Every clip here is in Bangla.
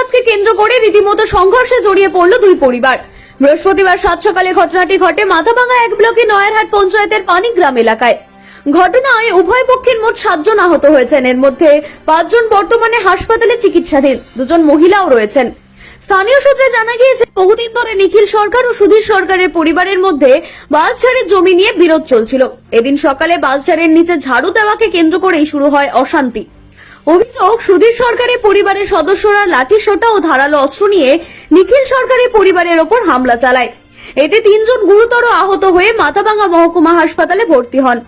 প্রতিবাদকে কেন্দ্র করে রীতিমতো সংঘর্ষে জড়িয়ে পড়ল দুই পরিবার। বৃহস্পতিবার সাত ঘটনাটি ঘটে মাথাভাঙা এক ব্লকে নয়ারহাট পঞ্চায়েতের পানিগ্রাম এলাকায়। ঘটনায় উভয় পক্ষের মোট সাতজন আহত হয়েছেন। এর মধ্যে পাঁচজন বর্তমানে হাসপাতালে চিকিৎসাধীন, দুজন মহিলাও রয়েছেন। স্থানীয় সূত্রে জানা গিয়েছে, বহুদিন ধরে নিখিল সরকার ও সুধীর সরকারের পরিবারের মধ্যে বাসঝাড়ের জমি নিয়ে বিরোধ চলছিল। এদিন সকালে বাস ছাড়ের নিচে ঝাড়ু দেওয়াকে কেন্দ্র করেই শুরু হয় অশান্তি। অভিযোগ, সুধীর সরকারের পরিবারের সদস্যরা লাঠি সোটা ও ধারালো অস্ত্র নিয়ে নিখিল সরকারের পরিবারের ওপর হামলা চালায়। এতে তিনজন গুরুতর আহত হয়ে মাথাভাঙ্গা মহকুমা হাসপাতালে ভর্তি হন।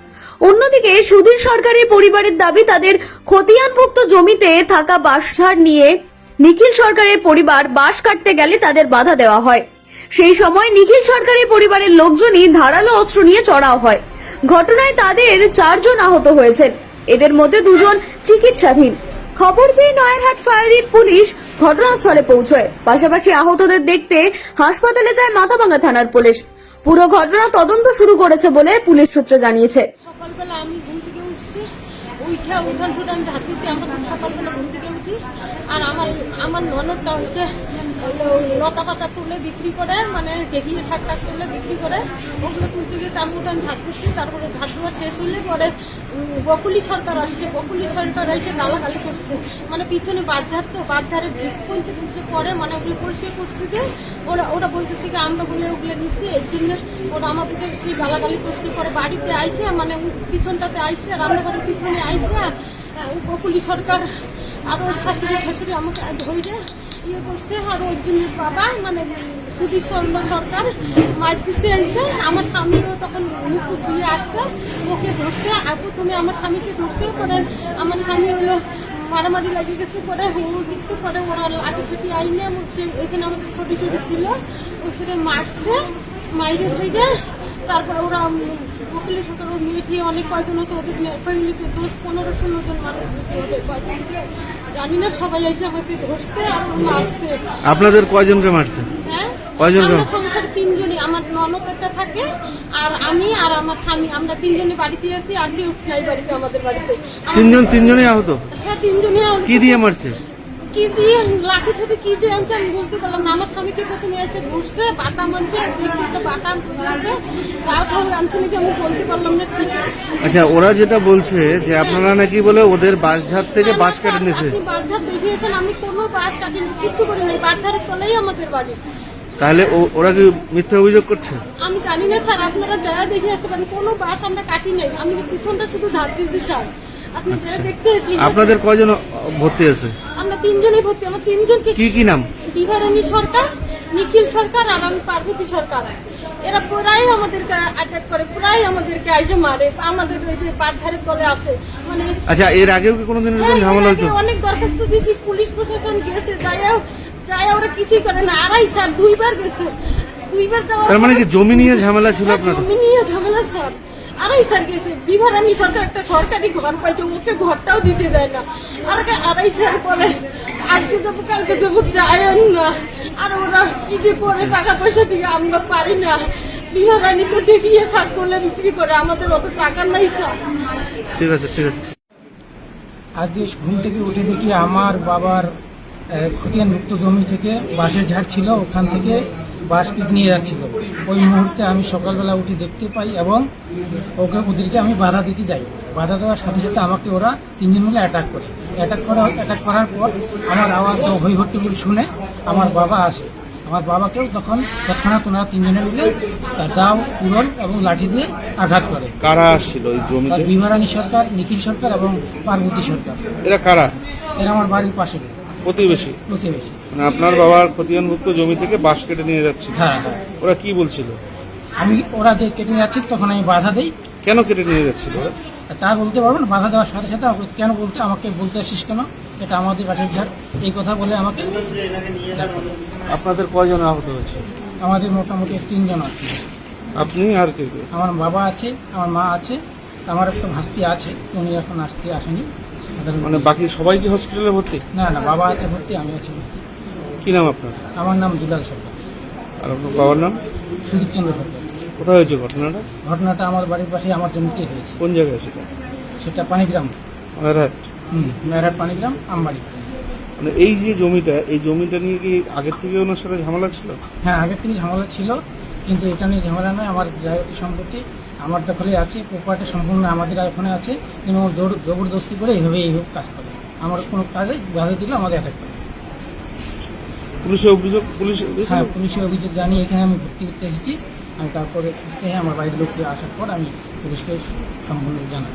অন্যদিকে সুধীর সরকারের পরিবারের দাবি, তাদের খতিয়ানভুক্ত জমিতে থাকা বাঁশঝাড় নিয়ে নিখিল সরকারের পরিবার বাঁশ কাটতে গেলে তাদের বাধা দেওয়া হয়। সেই সময় নিখিল সরকারের পরিবারের লোকজনই ধারালো অস্ত্র নিয়ে চড়াও হয়। ঘটনায় তাদের চারজন আহত হয়েছেন। এদের মধ্যে দুজন চিকিৎসাধীন। খবর পেয়ে নয়ারহাট ফায়ারির পুলিশ ঘটনাস্থলে পৌঁছয়। পাশাপাশি আহতদের দেখতে হাসপাতালে যায় মাথাভাঙ্গা থানার পুলিশ। পুরো ঘটনা তদন্ত শুরু করেছে বলে পুলিশ সূত্র জানিয়েছে। সকালবেলা আমি ঘুম থেকে উঠছি উঠে উঠান ফুটান ঝাঁকিছি আমরা সকালবেলা ঘুম থেকে আর আমার আমার ননদটা হচ্ছে লতা পাতা তুলে বিক্রি করে মানে দেখিয়ে শাক টাক তুলে বিক্রি করে, ওগুলো তুলতে গেছে আমি উঠান ঝাঁকতেছি তারপরে ঝাঁক দেওয়া শেষ হলে পরে বকুলি সরকার আসছে, বকুলি সরকার এসে গালাগালি করছে। মানে পিছনে বাজার তো বাজারের জিপ পঞ্চে পঞ্চে করে মানে ওগুলো পরিষ্কার করছে যে, ওরা ওরা বলতেছে কি, আমরা বলে ওগুলো নিচ্ছি এর জন্য ওরা আমাদেরকে সেই গালাগালি করছে, পরে বাড়িতে আইসে মানে পিছনটাতে আইসে, রান্নাঘরের পিছনে আইসে বকুলি সরকার আর ওর শাশুড়ি শাশুড়ি আমাকে ধরে ইয়ে করছে, আর ওই জন্য বাবা মানে সুধীর চন্দ্র সরকার, মার দিছে এসে, আমার স্বামীও তখন মুখ দিয়ে আসছে, ওকে ধরছে, আর প্রথমে আমার স্বামীকে ধরছে, পরে আমার স্বামী হলো মারামারি লাগিয়ে গেছে, পরে হুড়ো দিচ্ছে পরে ওরা লাঠি ফুটি আইনে এখানে আমাদের ছোটি ছোটি ছিল ওখানে মারছে, মাইরে থেকে তারপরে ওরা বকুলি সরকার অনেক কয়জন আছে ওদের ফ্যামিলিতে দশ পনেরো ষোলো জন মানুষ হয়েছে জানি না সবাই এসে আমাকে ধরছে আর মারছে। আপনাদের কয়জনকে মারছে? হ্যাঁ? কয়জন আমরা তিনজনই আমার ননদ একটা থাকে আর আমি আর আমার স্বামী আমরা তিনজনই বাড়িতে আছি আর কেউ নাই বাড়িতে আমাদের বাড়িতে। তিনজন তিনজনই আহত? হ্যাঁ তিনজনই আহত। কি দিয়ে মারছে? কি দিয়ে লাঠি ঠুটি কি দিয়ে আনছে আমি বলতে পারলাম না। আমার স্বামীকে প্রথমে এসে ঘুরছে বাটাম আনছে দেখছি একটা বাটাম আছে ঠাউ আনছে নাকি আমি বলতে পারলাম না ঠিক। আচ্ছা ওরা যেটা বলছে যে আপনারা নাকি বলে ওদের বাসঝাড় থেকে বাস কেটে নিয়েছে বাচ্চা দেখিয়েছেন আমি কোনো বাস কাটিনি কিচ্ছু করিনি বাচ্চারের তলেই আমাদের বাড়ি। তাহলে ওরা কি মিথ্যা অভিযোগ করছে? আমি জানি না স্যার আপনারা যারা দেখে আসতে পারেন কোনো বাস আমরা কাটি নাই। আমি পিছনটা শুধু ঝাড় দিচ্ছি স্যার আপনাদের কয়জন ভর্তি আছে? আমরা তিনজনই ভর্তি আমার তিনজনকে কি কি নাম? বিভারানী সরকার নিখিল সরকার আর আমি পার্বতী সরকার। এরা প্রায় আমাদেরকে অ্যাটাক করে প্রায় আমাদেরকে এসে মারে আমাদের ওই যে বাচ্চারের তলে আসে। মানে আচ্ছা এর আগেও কি কোনোদিন এরকম হ্যাঁ, ঝামেলা হয়েছে? অনেক দরখাস্ত দিয়েছি পুলিশ প্রশাসন গেছে যাইও যাই ওরা কিছুই করে না। আড়াই স্যার দুইবার গেছে। দুইবার যাওয়ার মানে কি জমি নিয়ে ঝামেলা ছিল হ্যাঁ, আপনাদের? জমি নিয়ে ঝামেলা স্যার। আড়াই স্যার গেছে বিভারানী সরকার একটা সরকারি ঘর পাইছে ওকে ঘরটাও দিতে দেয় না। আর আড়াই স্যার বলে আজকে যাব কালকে যাব যায় না। আর ওরা কি যে করে টাকা পয়সা দিকে আমরা পারি না। বিভারানী তো দেখিয়ে শাক করলে বিক্রি করে আমাদের অত টাকা নাই স্যার। ঠিক আছে ঠিক আছে। আজকে ঘুম থেকে উঠে দেখি আমার বাবার খতিয়ানভুক্ত জমি থেকে বাঁশের ঝাড় ছিল ওখান থেকে বাঁশ কেটে নিয়ে যাচ্ছিল ওই মুহূর্তে আমি সকালবেলা উঠে দেখতে পাই এবং ওকে ওদেরকে আমি বাধা দিতে যাই। বাধা দেওয়ার সাথে সাথে আমাকে ওরা তিনজন মিলে অ্যাটাক করে। অ্যাটাক করা অ্যাটাক করার পর আমার আওয়াজ ও হই হট্টগোল শুনে আমার বাবা আসে। আমার বাবাকেও তখন তৎক্ষণাৎ ওনারা তিনজনে মিলে আহ, দাও উড়ল এবং লাঠি দিয়ে আঘাত করে। কারা আসছিল ওই জমিতে? বিভারানী সরকার নিখিল সরকার এবং পার্বতী সরকার। এরা কারা? এরা আমার বাড়ির পাশে। প্রতিবেশী? প্রতিবেশী। মানে আপনার বাবার খতিয়ানভুক্ত জমি থেকে বাস কেটে নিয়ে যাচ্ছে। হ্যাঁ হ্যাঁ। ওরা কি বলছিল? আমি ওরা যে কেটে যাচ্ছে তখন আমি বাধা দিই। কেন কেটে নিয়ে যাচ্ছিল ওরা? তা বলতে পারব না বাধা দেওয়ার সাথে সাথে আমাকে কেন বলতে আমাকে বলতে আসিস কেন? এটা আমাদের বাড়ির ঝাড়। এই কথা বলে আমাকে। আপনাদের কয়জন আহত হয়েছে? আমাদের মোটামুটি তিনজন আছে। আপনি আর কে কে? আমার বাবা আছে আমার মা আছে আমার একটা ভাস্তি আছে উনি এখন আসতে আসেনি। মানে বাকি সবাই কি হসপিটালে ভর্তি? না না বাবা আছে ভর্তি আমি আছি ভর্তি। কি নাম আপনার? আমার নাম দুলাল সরকার। আর আপনার বাবার নাম? সুদীপচন্দ্র সরকার। কোথায় হয়েছে ঘটনাটা? ঘটনাটা আমার বাড়ির পাশে আমার জমিতে হয়েছে। কোন জায়গায় সেটা? সেটা পানিগ্রাম। রাত হুম মেয়রহাট পানিগ্রাম আমবাড়ি। মানে এই যে জমিটা এই জমিটা নিয়ে কি আগের থেকে ওনার সাথে ঝামেলা ছিল? হ্যাঁ আগের থেকে ঝামেলা ছিল কিন্তু এটা নিয়ে ঝামেলা নয় আমার জায়গাটি সম্পত্তি। আমার দখলে আছে প্রপার্টি সম্পূর্ণ আমাদের এখানে আছে কিন্তু জোর জবরদস্তি করে এইভাবে এইভাবে কাজ করে। আমার কোনো কাজে বাধা দিলে আমাদের অ্যাটাক করে। পুলিশে অভিযোগ পুলিশ হ্যাঁ পুলিশের অভিযোগ জানিয়ে এখানে আমি ভর্তি করতে এসেছি। আমি তারপরে সুস্থ হয়ে আমার বাড়ির লোককে আসার পর আমি পুলিশকে সম্পূর্ণ জানাই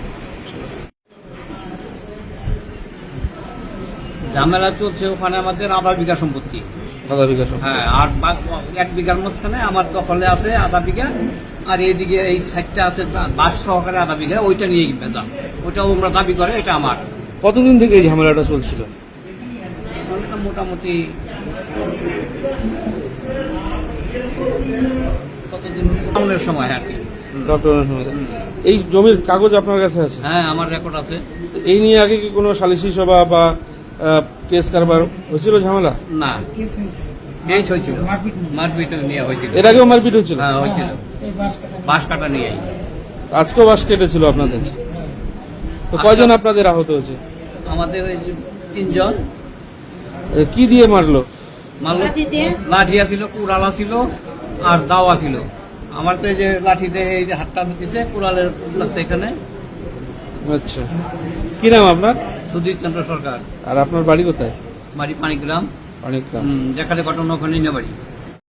ঝামেলা চলছে ওখানে আমাদের আধা বিঘা সম্পত্তি। দাদা বিকাশ হ্যাঁ আর এক বিঘার মাঝখানে আমার দখলে আছে আধা বিঘা। আর এইদিকে এই সাইডটা আছে বাস সহকারে আধা বিঘা ওইটা নিয়ে বেচা ওইটাও আমরা দাবি করে এটা আমার। কতদিন থেকে এই ঝামেলাটা চলছিল? মোটামুটি কতদিন? সময় আর কি। এই জমির কাগজ আপনার কাছে আছে? হ্যাঁ আমার রেকর্ড আছে। এই নিয়ে আগে কি কোনো সালিসি সভা বা কেস কারবার হয়েছিল ঝামেলা? না। এই হয়েছিল। মারপিট নিয়ে হয়েছিল। এর আগেও মারপিট হয়েছিল? হ্যাঁ হয়েছিল। বাস কাটা আজকেও বাস কেটেছিল আপনাদের? তো কয়জন আপনাদের আহত হয়েছে? আমাদের এই যে তিনজন কি দিয়ে মারলো? মারল লাঠি ছিল কুড়ালা ছিল আর দাওয়া ছিল। আমার তো এই যে লাঠিতে এই যে হাতটা দিতেছে কুড়ালের লাগছে এখানে। আচ্ছা। কি নাম আপনার? সুধীর চন্দ্র সরকার। আর আপনার বাড়ি কোথায়? বাড়ি পানিগ্রাম। অনেক যেখানে ঘটনা ওখানে নিয়ে বাড়ি।